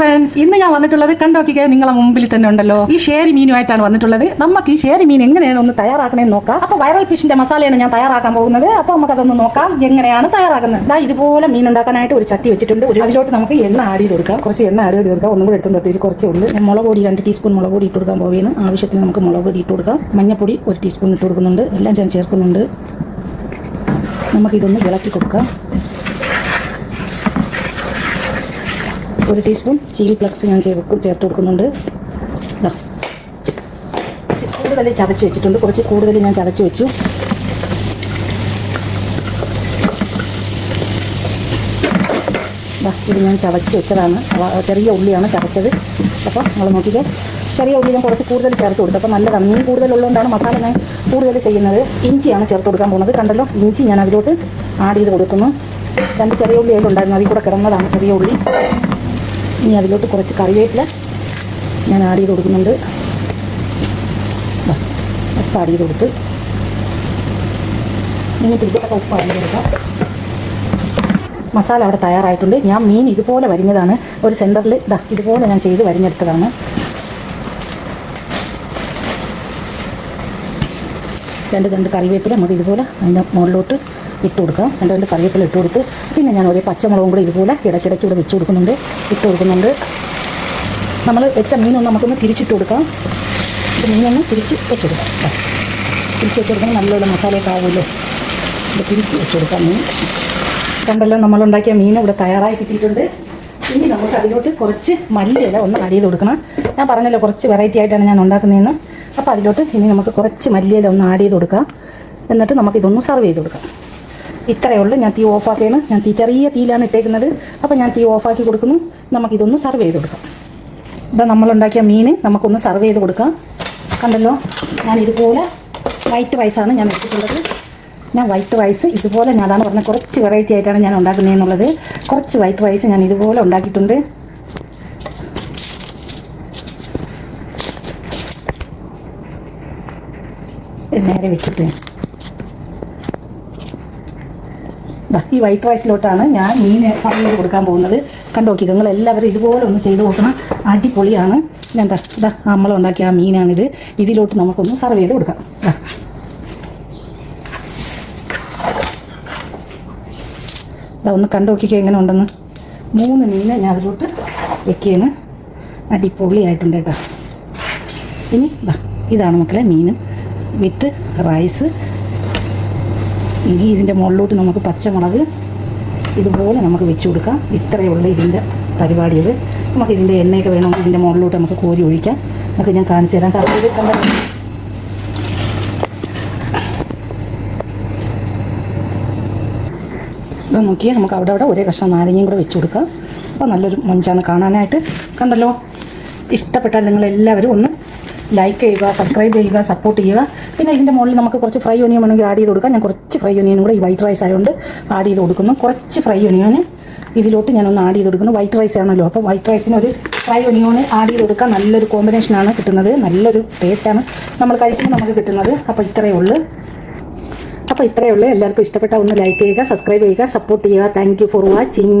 Friends ഇന്ന് ഞാൻ വന്നിട്ടുള്ളത് കണ്ടോക്കിക്കെ നിങ്ങളെ മുമ്പിൽ തന്നെ ഉണ്ടല്ലോ. ഈ ഷേരി മീനുമായിട്ടാണ് വന്നിട്ടുള്ളത്. നമുക്ക് ഈ ഷേരി മീൻ എങ്ങനെയാണ് ഒന്ന് തയ്യാറാക്കണമെന്ന് നോക്കാം. അപ്പൊ വൈറൽ ഫിഷിന്റെ മസാലയാണ് ഞാൻ തയ്യാറാക്കാൻ പോകുന്നത്. അപ്പൊ നമുക്ക് അതൊന്ന് നോക്കാം എങ്ങനെയാണ് തയ്യാറാക്കുന്നത്. ദാ ഇതുപോലെ മീൻ ഉണ്ടാക്കാനായിട്ട് ഒരു ചട്ടി വെച്ചിട്ടുണ്ട്. ഒരു അതിലോട്ട് നമുക്ക് എണ്ണ ആഡ് ചെയ്ത് കൊടുക്കാം. കുറച്ച് എണ്ണ ആഡ് ചെയ്ത് കൊടുക്കാം. ഒന്നും കൂടെ എടുത്തുകൊണ്ട് ഇതിൽ കുറച്ചേ ഉള്ളൂ ഞാൻ മുളക് പൊടി രണ്ട് ടീസ്പൂൺ മുളക് പൊടി ഇട്ട് കൊടുക്കാൻ പോവുകയാണ്. ആവശ്യത്തിന് നമുക്ക് മുളക് പൊടി ഇട്ട് കൊടുക്കാം. മഞ്ഞപ്പൊടി ഒരു ടീസ്പൂൺ ഇട്ട് കൊടുക്കുന്നുണ്ട്. എല്ലാം ഞാൻ ചേർക്കുന്നുണ്ട്. നമുക്കിതൊന്ന് ഇളക്കി കൊടുക്കാം. ഒരു ടീസ്പൂൺ ചില്ലി ഫ്ലക്സ് ഞാൻ ചേർത്ത് കൊടുക്കുന്നുണ്ട് കൂടുതൽ ചതച്ച് വെച്ചിട്ടുണ്ട്. കുറച്ച് കൂടുതൽ ഞാൻ ചതച്ച് വെച്ചു. ഇത് ഞാൻ ചതച്ച് വെച്ചതാണ്. ചെറിയ ഉള്ളിയാണ് ചതച്ചത്. അപ്പോൾ നമ്മൾ നോക്കിക്കേ. ചെറിയ ഉള്ളി ഞാൻ കുറച്ച് കൂടുതൽ ചേർത്ത് കൊടുത്തു. അപ്പോൾ നല്ലതാണ്. മീൻ കൂടുതലുള്ളതുകൊണ്ടാണ് മസാല ഞാൻ കൂടുതൽ ചെയ്യുന്നത്. ഇഞ്ചിയാണ് ചേർത്ത് കൊടുക്കാൻ പോകുന്നത്. കണ്ടല്ലോ ഇഞ്ചി ഞാൻ അതിലോട്ട് ആഡ് ചെയ്ത് കൊടുക്കുന്നു. രണ്ട് ചെറിയ ഉള്ളി അതിലുണ്ടായിരുന്നു. അതിൽ കൂടെ കിടന്നതാണ് ചെറിയ ഉള്ളി. ഇനി അതിലോട്ട് കുറച്ച് കറിവേപ്പില ഞാൻ ആഡ് ചെയ്ത് കൊടുക്കുന്നുണ്ട്. ഉപ്പ് ആഡ് ചെയ്ത് കൊടുത്ത് ഇനി പിടിച്ചിട്ടൊക്കെ ഉപ്പ് ആഡ് ചെയ്ത് കൊടുക്കാം. മസാല അവിടെ തയ്യാറായിട്ടുണ്ട്. ഞാൻ മീൻ ഇതുപോലെ വരിഞ്ഞതാണ്. ഒരു സെന്ററിൽ ഇതാ ഇതുപോലെ ഞാൻ ചെയ്ത് വരിഞ്ഞെടുത്തതാണ്. രണ്ട് രണ്ട് കറിവേപ്പില നമുക്ക് ഇതുപോലെ അതിന്റെ മുകളിലോട്ട് ഇട്ട് കൊടുക്കാം രണ്ട് രണ്ട് കറിവേപ്പില ഇട്ട് കൊടുത്ത് പിന്നെ ഞാൻ ഒരു പച്ചമുളകും കൂടി ഇതുപോലെ ഇടയ്ക്കിടയ്ക്ക് ഇവിടെ വെച്ച് കൊടുക്കുന്നുണ്ട്. ഇട്ട് കൊടുക്കുന്നുണ്ട്. നമ്മൾ വെച്ച മീനൊന്ന് നമുക്കൊന്ന് തിരിച്ചിട്ട് കൊടുക്കാം. മീനൊന്ന് തിരിച്ച് വെച്ചെടുക്കാം. തിരിച്ച് വെച്ച് കൊടുക്കുമ്പോൾ നല്ലോണം മസാലയൊക്കെ ആവുമല്ലോ. ഇത് തിരിച്ച് വെച്ച് കൊടുക്കാം മീൻ. കണ്ടല്ലോ നമ്മളുണ്ടാക്കിയ മീൻ ഇവിടെ തയ്യാറായി കിട്ടിയിട്ടുണ്ട്. ഇനി നമുക്ക് അതിലോട്ട് കുറച്ച് മല്ലിയില ഒന്ന് ആഡ് ചെയ്ത് കൊടുക്കണം. ഞാൻ പറഞ്ഞല്ലോ കുറച്ച് വെറൈറ്റി ആയിട്ടാണ് ഞാൻ ഉണ്ടാക്കുന്നതെന്ന്. അപ്പോൾ അതിലോട്ട് ഇനി നമുക്ക് കുറച്ച് മല്ലിയില ഒന്ന് ആഡ് ചെയ്ത് കൊടുക്കാം. എന്നിട്ട് നമുക്ക് ഇതൊന്ന് സർവ് ചെയ്ത് കൊടുക്കാം. ഇത്രയേ ഉള്ളൂ. ഞാൻ തീ ഓഫാക്കിയാണ് ഞാൻ തീ ചെറിയ തീയിലാണ് ഇട്ടേക്കുന്നത്. അപ്പോൾ ഞാൻ തീ ഓഫാക്കി കൊടുക്കുന്നു. നമുക്കിതൊന്ന് സർവ് ചെയ്ത് കൊടുക്കാം. ഇതാ നമ്മളുണ്ടാക്കിയ മീൻ നമുക്കൊന്ന് സർവ് ചെയ്ത് കൊടുക്കാം. കണ്ടല്ലോ? ഞാൻ ഇതുപോലെ വൈറ്റ് റൈസാണ് ഞാൻ എടുത്തിട്ടുള്ളത്. ഞാൻ വൈറ്റ് റൈസ് ഇതുപോലെ ഞാൻ അതാണ് പറഞ്ഞത് കുറച്ച് വെറൈറ്റി ആയിട്ടാണ് ഞാൻ ഉണ്ടാക്കുന്നതെന്നുള്ളത് കുറച്ച് വൈറ്റ് റൈസ് ഞാൻ ഇതുപോലെ ഉണ്ടാക്കിയിട്ടുണ്ട്. നേരെ വെച്ചിട്ട് ഈ വൈറ്റ് റൈസിലോട്ടാണ് ഞാൻ മീൻ സമയം കൊടുക്കാൻ പോകുന്നത്. കണ്ടു നോക്കി നിങ്ങൾ എല്ലാവരും ഇതുപോലെ ഒന്ന് ചെയ്ത് നോക്കണം അടിപൊളിയാണ്. ഞാൻ എന്താ ഇതാ നമ്മളുണ്ടാക്കിയ ആ മീനാണിത്. ഇതിലോട്ട് നമുക്കൊന്ന് സർവ് ചെയ്ത് കൊടുക്കാം. ഇതാ ഒന്ന് കണ്ടു നോക്കിക്കോ എങ്ങനെ ഉണ്ടെന്ന്. മൂന്ന് മീൻ ഞാൻ അതിലോട്ട് വെക്കുകയാണ് അടിപൊളിയായിട്ടുണ്ട് കേട്ടോ. ഇനി ഇതാണ് മക്കളെ മീനും വിത്ത് റൈസ് ഇനി ഇതിന്റെ മുകളിലോട്ട് നമുക്ക് പച്ചമുളക് ഇതുപോലെ നമുക്ക് വെച്ച് കൊടുക്കാം. ഇത്രയേ ഉള്ളൂ ഇതിന്റെ പരിപാടികൾ. നമുക്ക് ഇതിന്റെ എണ്ണയൊക്കെ വേണമെങ്കിൽ ഇതിന്റെ മുകളിലോട്ട് നമുക്ക് കോരി ഒഴിക്കാം. നമുക്ക് ഞാൻ കാണിച്ചു തരാം. സാർ ഇത് ഇത് നോക്കിയാൽ നമുക്ക് അവിടെ അവിടെ ഒരേ കഷ്ണം നാരങ്ങയും കൂടെ വെച്ച് കൊടുക്കാം. അപ്പോൾ നല്ലൊരു മഞ്ചാണ് കാണാനായിട്ട്. കണ്ടല്ലോ? ഇഷ്ടപ്പെട്ടാൽ നിങ്ങളെല്ലാവരും ഒന്ന് ലൈക്ക് ചെയ്യുക സബ്സ്ക്രൈബ് ചെയ്യുക സപ്പോർട്ട് ചെയ്യുക. പിന്നെ ഇതിന്റെ മുകളിൽ നമുക്ക് കുറച്ച് ഫ്രൈ ഒനിയൻ വേണമെങ്കിൽ ആഡ് ചെയ്ത് കൊടുക്കാം. ഞാൻ കുറച്ച് ഫ്രൈ ഒനിയനും കൂടെ ഈ വൈറ്റ് റൈസ് ആയതുകൊണ്ട് ആഡ് ചെയ്ത് കൊടുക്കുന്നു. കുറച്ച് ഫ്രൈ ഒനിയൻ ഇതിലോട്ട് ഞാനൊന്ന് ആഡ് ചെയ്ത് കൊടുക്കുന്നു. വൈറ്റ് റൈസ് ആണല്ലോ. അപ്പോൾ വൈറ്റ് റൈസിന് ഒരു ഫ്രൈ ഒനിയോൺ ആഡ് ചെയ്ത് കൊടുക്കാൻ നല്ലൊരു കോമ്പിനേഷനാണ് കിട്ടുന്നത്. നല്ലൊരു ടേസ്റ്റാണ് നമ്മൾ കഴിക്കുമ്പോൾ നമുക്ക് കിട്ടുന്നത്. അപ്പോൾ ഇത്രയേ ഉള്ളൂ. അപ്പോൾ ഇത്രയേ ഉള്ളൂ. എല്ലാവർക്കും ഇഷ്ടപ്പെട്ട ഒന്ന് ലൈക്ക് ചെയ്യുക സബ്സ്ക്രൈബ് ചെയ്യുക സപ്പോർട്ട് ചെയ്യുക. Thank for watching